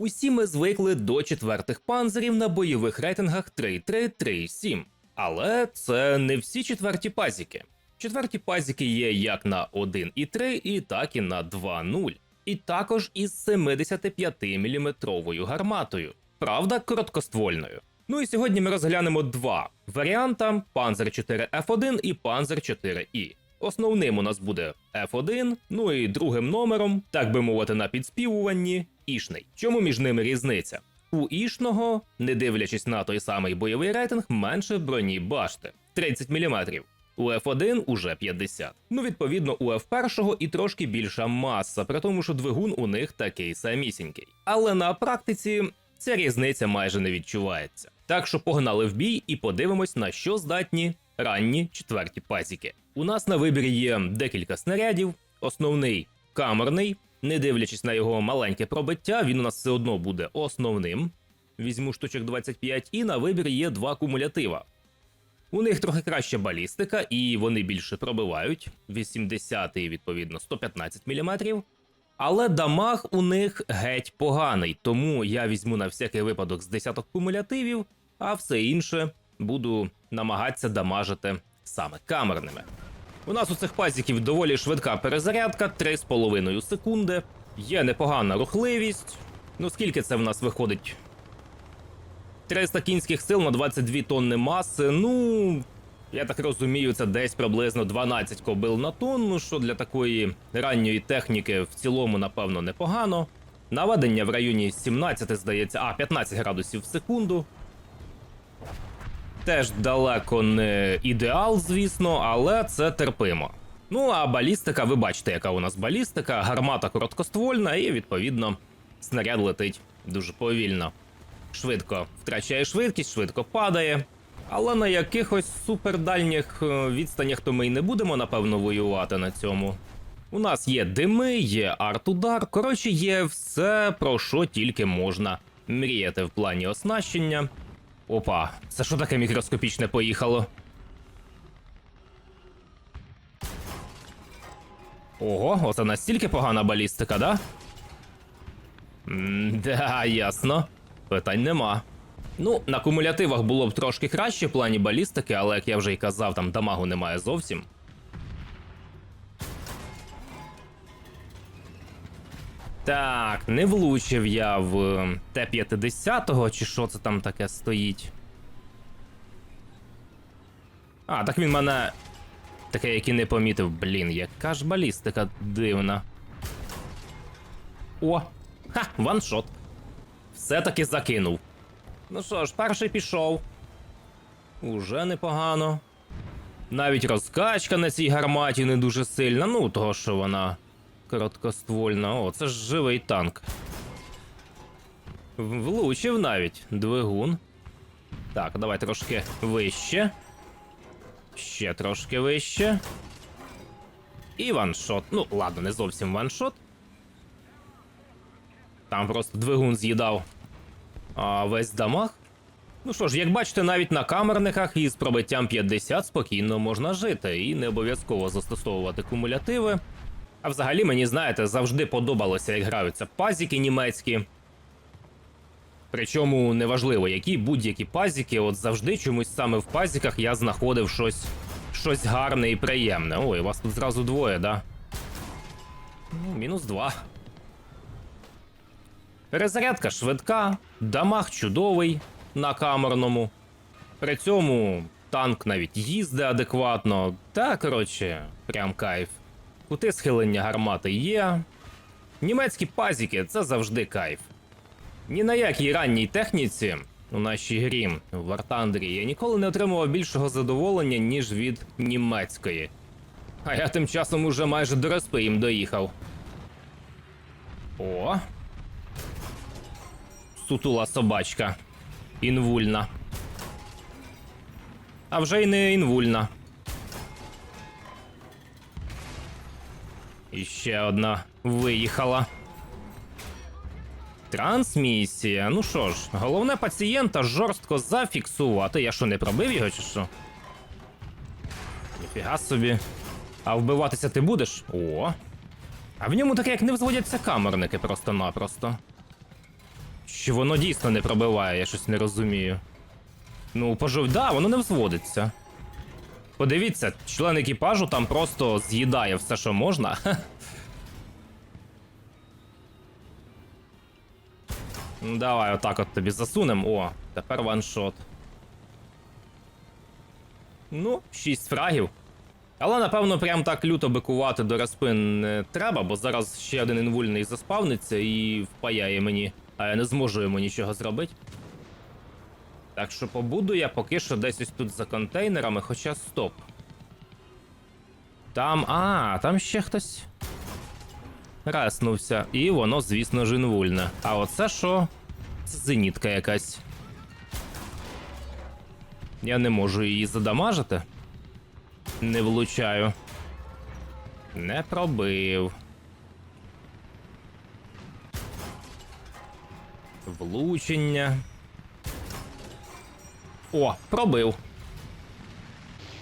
Усі ми звикли до четвертих панзерів на бойових рейтингах 3-3-3-7. Але це не всі четверті пазіки. Четверті пазіки є як на 1,3, і так і на 2,0. І також із 75-мм гарматою. Правда, короткоствольною. Ну і сьогодні ми розглянемо два варіанта: Panzer 4 F1 і Panzer 4 i Основним у нас буде F1, ну і другим номером, так би мовити, на підспівуванні ішний. Чому між ними різниця? У ішного, не дивлячись на той самий бойовий рейтинг, менше броні башти 30 мм. У F1 уже 50. Ну, відповідно, у F1 і трошки більша маса, при тому, що двигун у них такий самісінький. Але на практиці ця різниця майже не відчувається. Так що погнали в бій і подивимось, на що здатні ранні четверті пазіки. У нас на вибірі є декілька снарядів. Основний камерний, не дивлячись на його маленьке пробиття, він у нас все одно буде основним. Візьму штучок 25, і на вибір є два кумулятива. У них трохи краща балістика, і вони більше пробивають 80 і відповідно 115 мм. Але дамаг у них геть поганий, тому я візьму на всякий випадок з десяток кумулятивів, а все інше буду намагатися дамажити саме камерними. У нас у цих пазіків доволі швидка перезарядка 3,5 секунди. Є непогана рухливість. Ну скільки це в нас виходить? 300 кінських сил на 22 тонни маси. Ну, я так розумію, це десь приблизно 12 кобил на тонну, що для такої ранньої техніки в цілому, напевно, непогано. Наведення в районі 17, здається, а 15 градусів в секунду. Теж далеко не ідеал, звісно, але це терпимо. Ну а балістика, ви бачите, яка у нас балістика, гармата короткоствольна, і відповідно снаряд летить дуже повільно. Швидко втрачає швидкість, швидко падає. Але на якихось супердальніх е, відстанях то ми й не будемо, напевно, воювати на цьому. У нас є дими, є арт-удар, коротше, є все, про що тільки можна мріяти в плані оснащення. Опа, це що таке мікроскопічне поїхало? Ого, оце настільки погана балістика, да? Да, ясно. Питань нема. Ну, на кумулятивах було б трошки краще в плані балістики, але як я вже й казав, там дамагу немає зовсім. Так, не влучив я в е, Т-50, чи що це там таке стоїть. А, так він мене. Таке, як і не помітив. Блін, яка ж балістика дивна. О! Ха, ваншот. Все-таки закинув. Ну що ж, перший пішов. Уже непогано. Навіть розкачка на цій гарматі не дуже сильна, ну того, що вона короткоствольна. О, це ж живий танк. Влучив навіть двигун. Так, давай трошки вище. Ще трошки вище. І ваншот. Ну, ладно, не зовсім ваншот. Там просто двигун з'їдав а весь дамаг. Ну що ж, як бачите, навіть на камерниках із пробиттям 50 спокійно можна жити і не обов'язково застосовувати кумулятиви. А взагалі мені, знаєте, завжди подобалося, як граються пазіки німецькі. Причому неважливо, які будь-які пазіки, от завжди чомусь саме в пазіках я знаходив щось щось гарне і приємне. Ой, вас тут зразу двоє, да? Ну, мінус два. Перезарядка швидка, дамаг чудовий на камерному. При цьому танк навіть їздить адекватно. Та, коротше, прям кайф. Кути схилення гармати є. Німецькі пазіки це завжди кайф. Ні на якій ранній техніці у нашій грі в Вартандрі я ніколи не отримував більшого задоволення, ніж від німецької. А я тим часом уже майже до респи їм доїхав. О, сутула собачка. Інвульна. А вже й не інвульна. І ще одна виїхала. Трансмісія. Ну що ж, головне пацієнта жорстко зафіксувати. Я що, не пробив його чи що? Ніфіга собі. А вбиватися ти будеш? О. А в ньому таке як не взводяться камерники просто-напросто. Чи воно дійсно не пробиває, я щось не розумію. Ну, пожив, да, воно не взводиться. Подивіться, член екіпажу там просто з'їдає все, що можна. Ну, Давай, отак от тобі засунем. О, тепер ваншот. Ну, 6 фрагів. Але напевно прям так люто бикувати до респин не треба, бо зараз ще один інвульний заспавниться і впаяє мені, а я не зможу йому нічого зробити. Так що побуду я поки що десь ось тут за контейнерами, хоча стоп. Там. А, там ще хтось. Реснувся. І воно, звісно ж, інвульне. А оце що? Це зенітка якась. Я не можу її задамажити. Не влучаю. Не пробив. Влучення. О, пробив.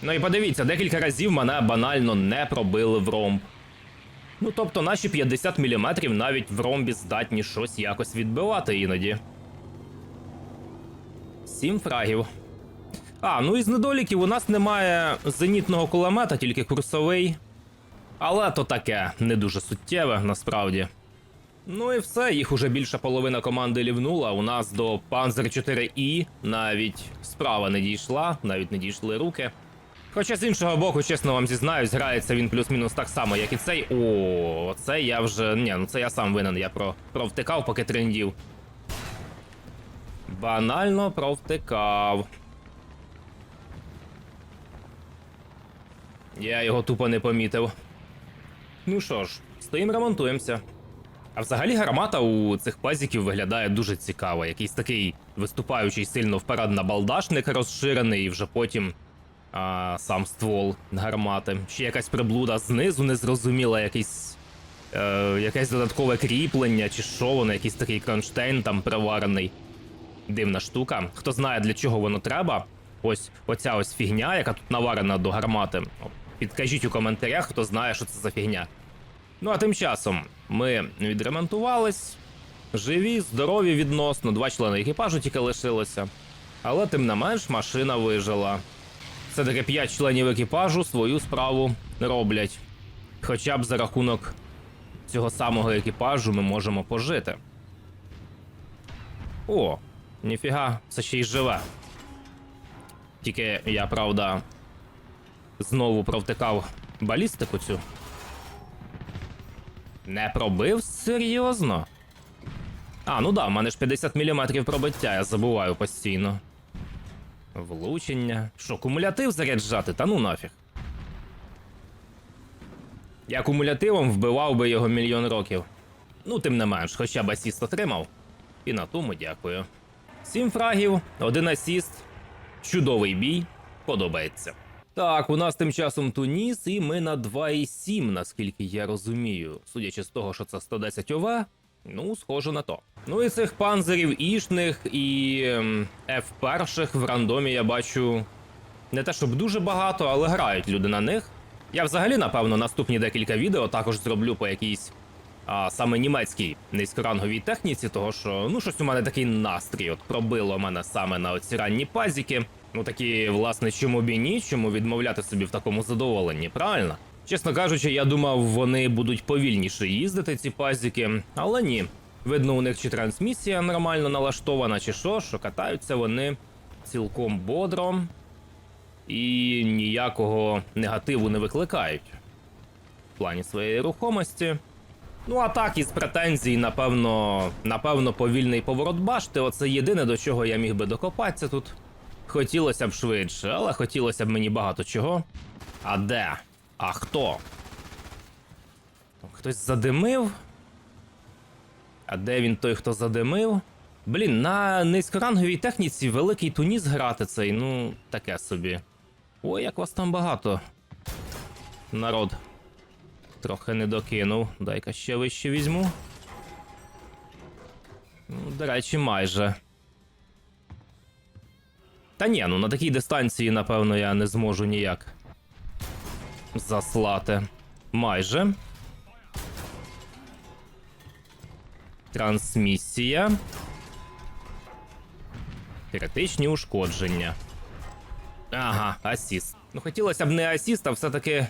Ну і подивіться, декілька разів мене банально не пробили в ромб. Ну тобто наші 50 мм навіть в ромбі здатні щось якось відбивати іноді. Сім фрагів. А, ну із недоліків у нас немає зенітного кулемета, тільки курсовий. Але то таке, не дуже суттєве, насправді. Ну і все, їх уже більша половина команди лівнула. У нас до Panzer 4 і навіть справа не дійшла, навіть не дійшли руки. Хоча з іншого боку, чесно вам зізнаюсь, грається він плюс-мінус так само, як і цей. О, це я вже. Ні, ну це я сам винен, я про... провтикав, поки трендів. Банально провтикав. Я його тупо не помітив. Ну що ж, стоїм ремонтуємося. А взагалі гармата у цих пазіків виглядає дуже цікаво. Якийсь такий виступаючий сильно вперед на балдашник розширений, і вже потім а, сам ствол гармати. Ще якась приблуда знизу незрозуміла, якийсь. Е, якесь додаткове кріплення, чи що воно, якийсь такий кронштейн там приварений. Дивна штука. Хто знає для чого воно треба? Ось оця ось фігня, яка тут наварена до гармати. Підкажіть у коментарях, хто знає, що це за фігня. Ну а тим часом ми відремонтувались. Живі, здорові відносно, два члени екіпажу тільки лишилося. Але тим не менш машина вижила. Це таки 5 членів екіпажу свою справу роблять. Хоча б за рахунок цього самого екіпажу ми можемо пожити. О, ніфіга, це ще й живе. Тільки я, правда, знову провтикав балістику цю. Не пробив? Серйозно? А, ну да, в мене ж 50 мм пробиття, я забуваю постійно. Влучення. Що, кумулятив заряджати? Та ну нафіг. Я кумулятивом вбивав би його мільйон років. Ну, тим не менш, хоча б асіст отримав. І на тому дякую. Сім фрагів, один асіст. Чудовий бій. Подобається. Так, у нас тим часом Туніс, і ми на 2,7, наскільки я розумію. Судячи з того, що це 110 ОВ, ну, схоже на то. Ну і цих панзерів ішних і ем, F1 в рандомі я бачу не те, щоб дуже багато, але грають люди на них. Я взагалі, напевно, наступні декілька відео також зроблю по якійсь а, саме німецькій низькоранговій техніці, того що ну щось у мене такий настрій. От пробило мене саме на оці ранні пазіки. Ну такі, власне, чому б і ні, чому відмовляти собі в такому задоволенні, правильно? Чесно кажучи, я думав, вони будуть повільніше їздити, ці пазіки, але ні. Видно, у них чи трансмісія нормально налаштована, чи що, що катаються вони цілком бодро і ніякого негативу не викликають в плані своєї рухомості. Ну а так, із претензій, напевно, напевно, повільний поворот башти. Оце єдине, до чого я міг би докопатися тут. Хотілося б швидше, але хотілося б мені багато чого. А де? А хто? Хтось задимив? А де він той, хто задимив? Блін, на низькоранговій техніці великий туніс грати цей, ну, таке собі. Ой, як вас там багато. Народ. Трохи не докинув. Дай-ка ще вище візьму. Ну, до речі, майже. Та ні, ну на такій дистанції, напевно, я не зможу ніяк заслати. Майже. Трансмісія. Критичні ушкодження. Ага, асіст. Ну хотілося б не асіст, а все-таки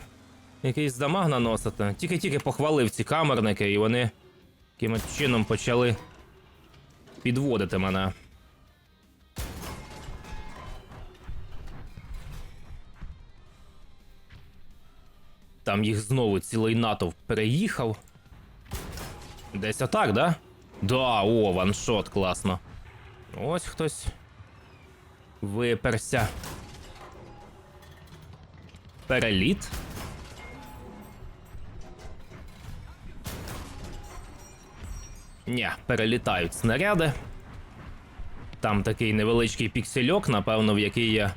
якийсь дамаг наносити. Тільки-тільки похвалив ці камерники, і вони якимось чином почали підводити мене. Там їх знову цілий натовп переїхав. Десь отак, да? Да, о, ваншот, класно. Ось хтось виперся. Переліт. Ні, перелітають снаряди. Там такий невеличкий піксельок, напевно, в який я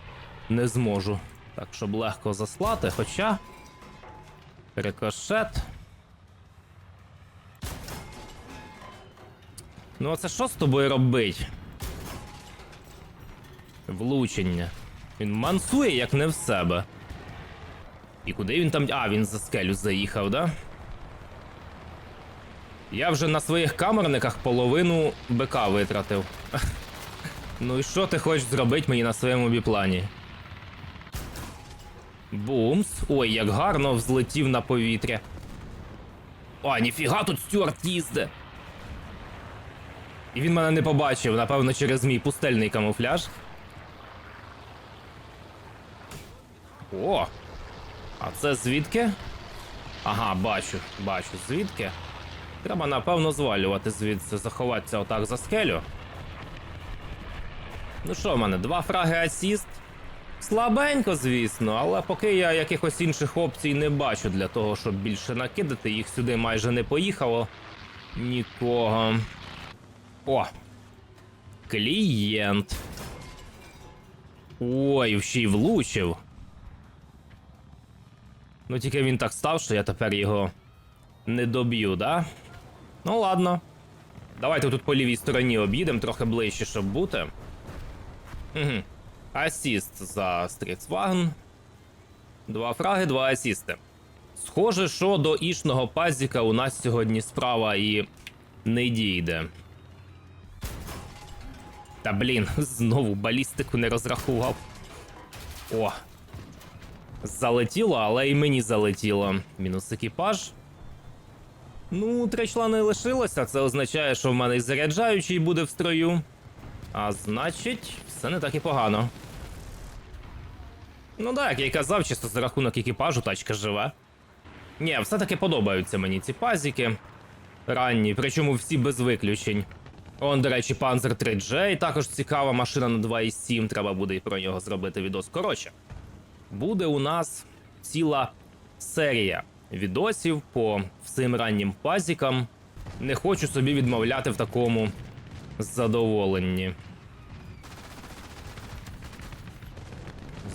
не зможу. Так, щоб легко заслати, хоча. Рикошет. Ну, а це що з тобою робить? Влучення. Він мансує, як не в себе. І куди він там. А, він за скелю заїхав, да? Я вже на своїх камерниках половину БК витратив. Ну і що ти хочеш зробити мені на своєму біплані? Бумс. Ой, як гарно взлетів на повітря. А, ніфіга тут Стюарт їзде. І він мене не побачив, напевно, через мій пустельний камуфляж. О! А це звідки? Ага, бачу, бачу, звідки. Треба, напевно, звалювати звідси, заховатися отак за скелю. Ну що в мене, два фраги асіст. Слабенько, звісно, але поки я якихось інших опцій не бачу для того, щоб більше накидати, їх сюди майже не поїхало. Нікого. О! Клієнт. Ой, ще й влучив. Ну тільки він так став, що я тепер його не доб'ю, да? Ну ладно. Давайте тут по лівій стороні об'їдемо, трохи ближче, щоб бути. Угу. Асіст за Стрітсваген. Два фраги, два асісти. Схоже, що до ішного пазіка у нас сьогодні справа і не дійде. Та блін, знову балістику не розрахував. О. Залетіло, але і мені залетіло. Мінус екіпаж. Ну, три члени лишилося. Це означає, що в мене і заряджаючий буде в строю. А значить, все не так і погано. Ну так, як я й казав, чисто за рахунок екіпажу тачка живе. Ні, все-таки подобаються мені ці пазіки. Ранні, причому всі без виключень. Он, до речі, Panzer 3J, також цікава машина на 2.7, треба буде і про нього зробити відос. Коротше, буде у нас ціла серія відосів по всім раннім пазікам. Не хочу собі відмовляти в такому задоволенні.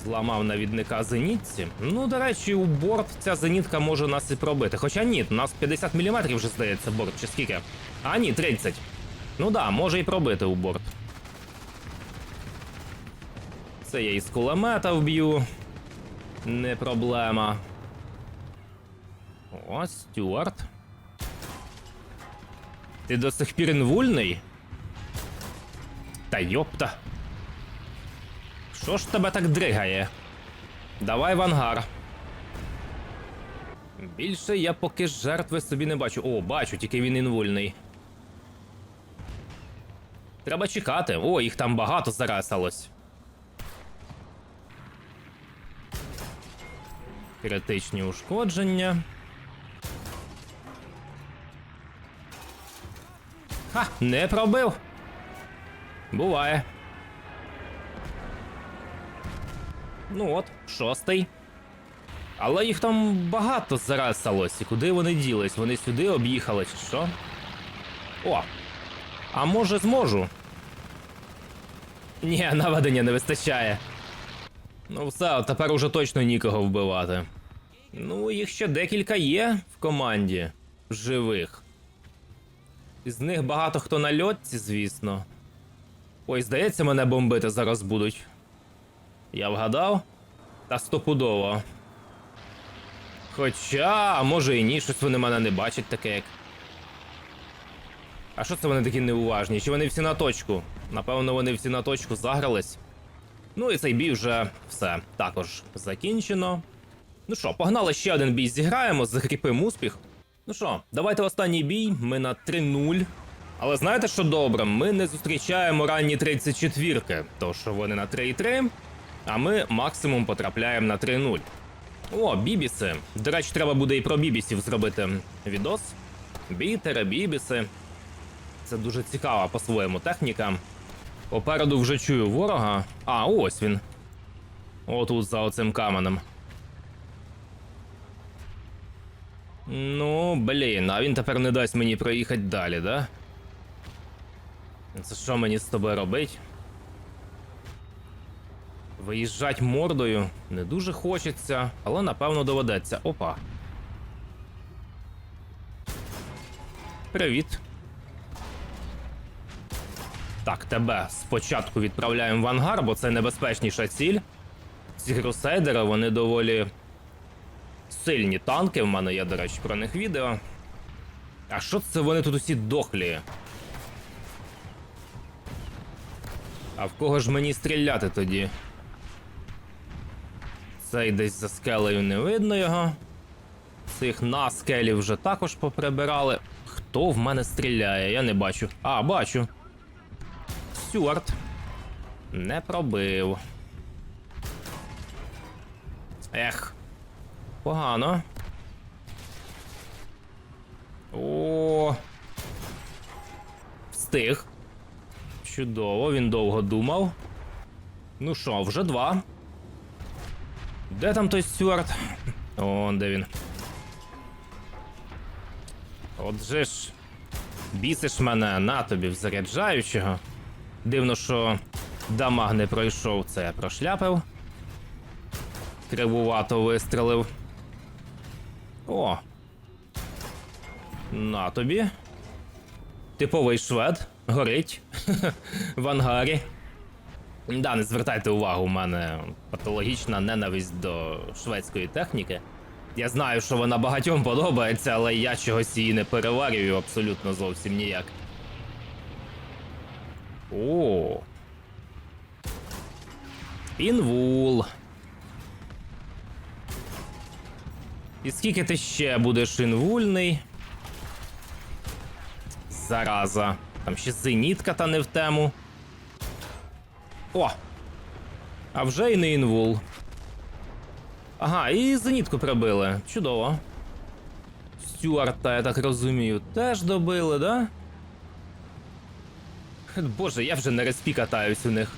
Зламав навідника зенітці. Ну, до речі, у борт ця зенітка може нас і пробити. Хоча ні, у нас 50 мм вже здається борт, чи скільки? А ні, 30. Ну да, може і пробити у борт. Це я із кулемета вб'ю. Не проблема. О, Стюарт. Ти до сих пір інвульний? Та йопта. Що ж тебе так дригає? Давай в ангар. Більше я поки жертви собі не бачу. О, бачу, тільки він інвульний. Треба чекати. О, їх там багато заресалось. Критичні ушкодження. Ха, не пробив. Буває. Ну от, шостий. Але їх там багато заресалось. І куди вони ділись? Вони сюди об'їхали, чи що? О! А може зможу? Ні, наведення не вистачає. Ну все, тепер уже точно нікого вбивати. Ну, їх ще декілька є в команді живих. Із них багато хто на льотці, звісно. Ой, здається, мене бомбити зараз будуть. Я вгадав? Та стопудово. Хоча, може і ні, щось вони мене не бачать таке як. А що це вони такі неуважні? Чи вони всі на точку? Напевно, вони всі на точку загрались. Ну і цей бій вже все також закінчено. Ну що, погнали ще один бій зіграємо, закріпимо успіх. Ну що, давайте останній бій. Ми на 3-0. Але знаєте, що добре? Ми не зустрічаємо ранні 34-ки, то що вони на 3-3, а ми максимум потрапляємо на 3-0. О, бібіси. До речі, треба буде і про бібісів зробити відос. Бітери, бібіси. Це дуже цікава по-своєму техніка. Попереду вже чую ворога. А, ось він. Отут за оцим каменем. Ну, блін, а він тепер не дасть мені проїхати далі, да? Це що мені з тобою робить? Виїжджать мордою не дуже хочеться, але напевно доведеться. Опа. Привіт. Так, тебе спочатку відправляємо в ангар, бо це небезпечніша ціль. Ці крусейдери, вони доволі сильні танки. В мене є, до речі, про них відео. А що це вони тут усі дохлі? А в кого ж мені стріляти тоді? Цей десь за скелею не видно його. Цих на скелі вже також поприбирали. Хто в мене стріляє? Я не бачу. А, бачу. Стюарт. Не пробив. Ех. Погано. О. Встиг. Чудово, він довго думав. Ну що, вже два. Де там той Стюарт? О, де він. Отже ж. Бісиш мене на тобі заряджаючого. Дивно, що дамаг не пройшов, це я прошляпив. Кривувато вистрелив. О. На тобі. Типовий швед. Горить. в ангарі. Да, не звертайте увагу, у мене патологічна ненависть до шведської техніки. Я знаю, що вона багатьом подобається, але я чогось її не переварюю абсолютно зовсім ніяк. О. Інвул. І скільки ти ще будеш інвульний? Зараза. Там ще зенітка та не в тему. О! А вже і не інвул. Ага, і зенітку прибили. Чудово. Стюарта, я так розумію, теж добили, да? Боже, я вже на респі катаюсь у них.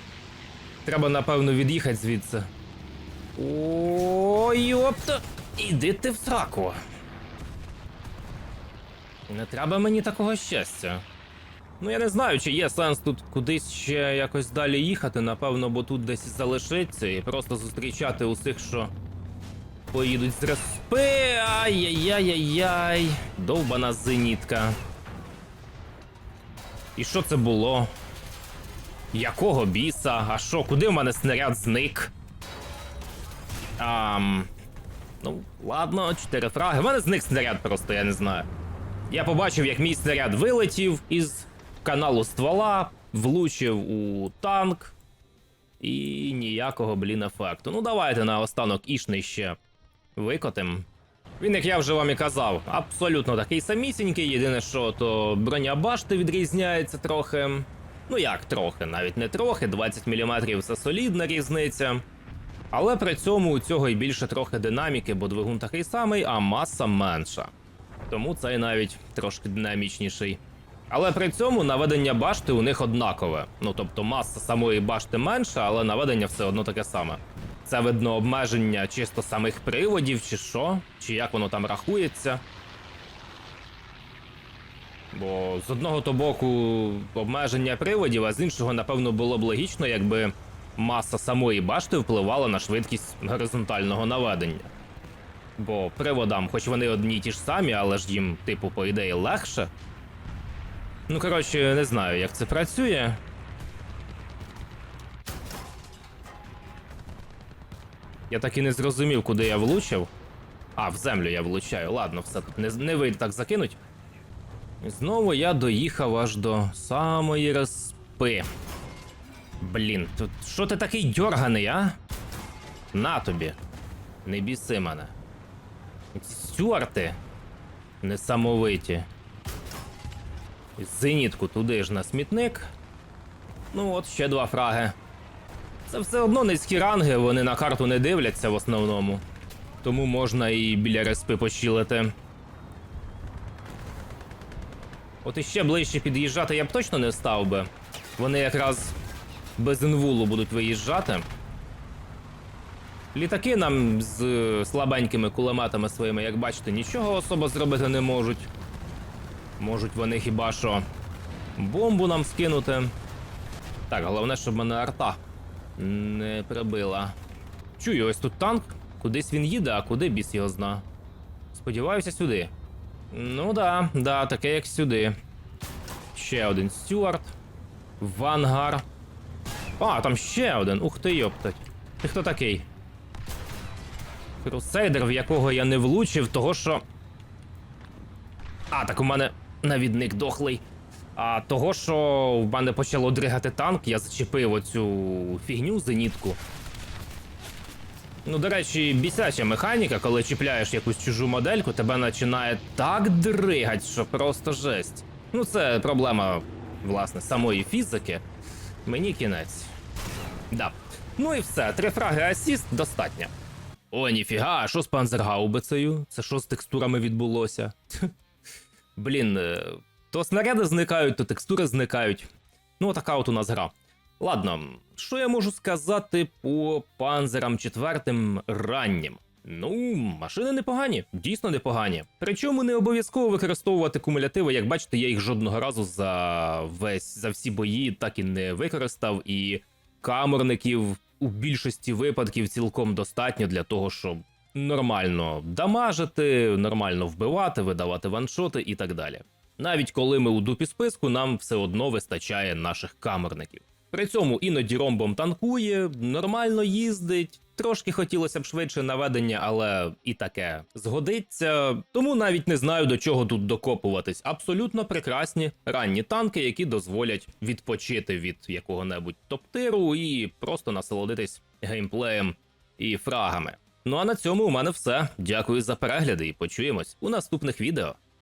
Треба, напевно, від'їхати звідси. Ой, йопта! Іди ти в сраку. Не треба мені такого щастя. Ну я не знаю, чи є сенс тут кудись ще якось далі їхати, напевно, бо тут десь залишиться і просто зустрічати усіх, що поїдуть з респи. Ай-яй-яй-яй-яй. Довбана зенітка. І що це було? Якого біса? А що, куди в мене снаряд зник? Ам... Ну, ладно, чотири фраги. В мене зник снаряд просто, я не знаю. Я побачив, як мій снаряд вилетів із каналу ствола, влучив у танк. І ніякого, блін, ефекту. Ну, давайте наостанок ішний ще викотим. Він, як я вже вам і казав, абсолютно такий самісінький. Єдине, що то броня башти відрізняється трохи. Ну як трохи, навіть не трохи, 20 мм це солідна різниця. Але при цьому у цього й більше трохи динаміки, бо двигун такий самий, а маса менша. Тому цей навіть трошки динамічніший. Але при цьому наведення башти у них однакове. Ну тобто маса самої башти менша, але наведення все одно таке саме. Це видно обмеження чисто самих приводів, чи що, чи як воно там рахується. Бо з одного то боку обмеження приводів, а з іншого, напевно, було б логічно, якби маса самої башти впливала на швидкість горизонтального наведення. Бо приводам, хоч вони одні й ті ж самі, але ж їм, типу, по ідеї, легше. Ну, коротше, не знаю, як це працює. Я так і не зрозумів, куди я влучив. А, в землю я влучаю. Ладно, все тут не, не вийде так закинуть. І знову я доїхав аж до самої респи. Блін, тут що ти такий дьорганий, а? На тобі. Не біси мене. Стюарти. Несамовиті. Зенітку туди ж на смітник. Ну от ще два фраги. Це все одно низькі ранги, вони на карту не дивляться в основному. Тому можна і біля респи пощілити. От іще ближче під'їжджати я б точно не став би. Вони якраз без інвулу будуть виїжджати. Літаки нам з е, слабенькими кулеметами своїми, як бачите, нічого особо зробити не можуть. Можуть вони хіба що бомбу нам скинути. Так, головне, щоб мене арта не прибила. Чую, ось тут танк. Кудись він їде, а куди біс його зна. Сподіваюся, сюди. Ну да, да, таке як сюди. Ще один Стюарт. Вангар. А, там ще один. Ух ти, йоптать. Ти хто такий? Крусейдер, в якого я не влучив, того що. А, так у мене навідник дохлий. А того, що в мене почало дригати танк, я зачепив оцю фігню зенітку. Ну, до речі, бісяча механіка, коли чіпляєш якусь чужу модельку, тебе починає так дригать, що просто жесть. Ну, це проблема, власне, самої фізики. Мені кінець. Да. Ну і все, три фраги асіст достатньо. О, ніфіга, а що з панзергаубицею? Це що з текстурами відбулося? Блін, е, то снаряди зникають, то текстури зникають. Ну, така от у нас гра. Ладно, що я можу сказати по панзерам четвертим раннім? Ну, машини непогані, дійсно непогані. Причому не обов'язково використовувати кумулятиви, як бачите, я їх жодного разу за весь за всі бої так і не використав, і камерників у більшості випадків цілком достатньо для того, щоб нормально дамажити, нормально вбивати, видавати ваншоти і так далі. Навіть коли ми у дупі списку, нам все одно вистачає наших камерників. При цьому іноді ромбом танкує, нормально їздить. Трошки хотілося б швидше наведення, але і таке згодиться. Тому навіть не знаю до чого тут докопуватись. Абсолютно прекрасні ранні танки, які дозволять відпочити від якого-небудь топтиру і просто насолодитись геймплеєм і фрагами. Ну а на цьому у мене все. Дякую за перегляди і почуємось у наступних відео.